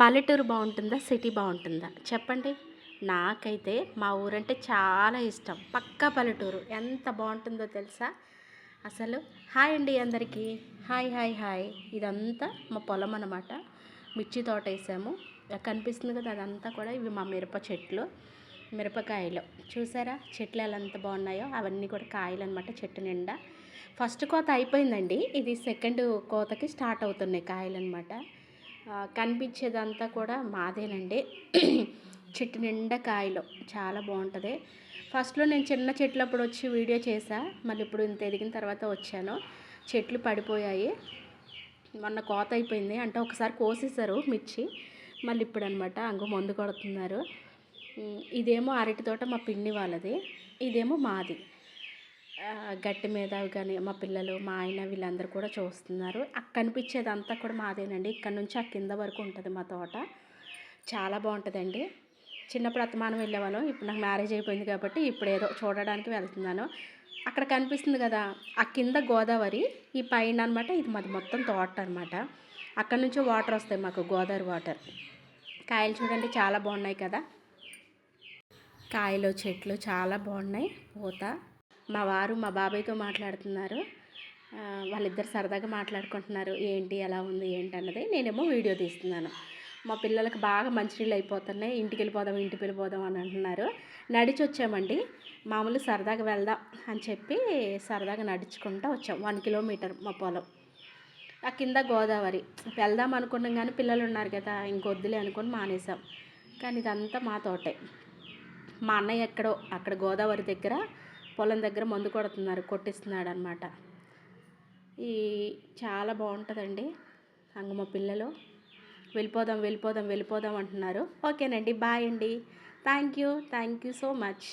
పల్లెటూరు బాగుంటుందా? సిటీ బాగుంటుందా? చెప్పండి. నాకైతే మా ఊరంటే చాలా ఇష్టం. పక్కా పల్లెటూరు. ఎంత బాగుంటుందో తెలుసా? అసలు హాయ్ అండి అందరికీ. Hi hi hi. ఇదంతా మా పొలం అనమాట మిర్చి తోట వేసాము. కనిపిస్తుంది కదా అదంతా కూడా ఇవి మా మిరప చెట్లు మిరపకాయలు. చూసారా? చెట్లు ఎలా ఎంత బాగున్నాయో? అవన్నీ కూడా కాయలు అనమాట చెట్టు నిండా. ఫస్ట్ కోత అయిపోయిందండి. ఇది సెకండ్ కోతకి స్టార్ట్ అవుతున్నాయి కాయలు అనమాట కనిపించేదంతా కూడా మాదేనండి. చెట్టు నిండా కాయలు. చాలా బాగుంటుంది. ఫస్ట్లో నేను చిన్న చెట్లు అప్పుడు వచ్చి వీడియో చేసా మళ్ళీ ఇప్పుడు ఇంత ఎదిగిన తర్వాత వచ్చాను. చెట్లు పడిపోయాయి. మొన్న కోత అయిపోయింది. అంటే ఒకసారి కోసేసారు మిర్చి. మళ్ళీ ఇప్పుడు అనమాట అంగు మందు కొడుతున్నారు. ఇదేమో అరటి తోట మా పిన్ని వాళ్ళది. ఇదేమో మాది. గట్టి మీద కానీ మా పిల్లలు మా ఆయన వీళ్ళందరూ కూడా చూస్తున్నారు. అక్కడ కనిపించేదంతా కూడా మాదేనండి. ఇక్కడ నుంచి ఆ కింద వరకు ఉంటుంది మా తోట. చాలా బాగుంటుందండి. చిన్నప్పుడు అత్తమానం వెళ్ళేవాళ్ళం. ఇప్పుడు నాకు మ్యారేజ్ అయిపోయింది కాబట్టి ఇప్పుడు ఏదో చూడడానికి వెళ్తున్నాను. అక్కడ కనిపిస్తుంది కదా ఆ కింద గోదావరి ఈ పైన అనమాట ఇది మాది మొత్తం తోట అనమాట అక్కడ నుంచి వాటర్ వస్తాయి మాకు గోదావరి వాటర్. కాయలు చూడండి చాలా బాగున్నాయి కదా. కాయలు చెట్లు చాలా బాగున్నాయి. పూత. మా వారు మా బాబాయ్తో మాట్లాడుతున్నారు. వాళ్ళిద్దరు సరదాగా మాట్లాడుకుంటున్నారు. ఏంటి ఎలా ఉంది ఏంటి అన్నది నేనేమో వీడియో తీస్తున్నాను. మా పిల్లలకు బాగా మంచినీళ్ళు అయిపోతున్నాయి. ఇంటికి వెళ్ళిపోదాం ఇంటికి వెళ్ళిపోదాం అని అంటున్నారు. నడిచి వచ్చామండి మామూలు సరదాగా వెళ్దాం అని చెప్పి సరదాగా నడుచుకుంటూ వచ్చాం. వన్ కిలోమీటర్ మా పొలం. ఆ కింద గోదావరి. వెళ్దాం అనుకున్నాం కానీ పిల్లలు ఉన్నారు కదా ఇంకొద్దులే అనుకొని మానేసాం. కానీ ఇదంతా మా తోటే. మా అన్నయ్య ఎక్కడో అక్కడ గోదావరి దగ్గర పొలం దగ్గర మందు కొడుతున్నారు కొట్టిస్తున్నాడు అనమాట ఈ చాలా బాగుంటుందండి అంగ మా పిల్లలు. వెళ్ళిపోదాం వెళ్ళిపోదాం వెళ్ళిపోదాం అంటున్నారు. ఓకేనండి బాయ్ అండి. Thank you thank you so much.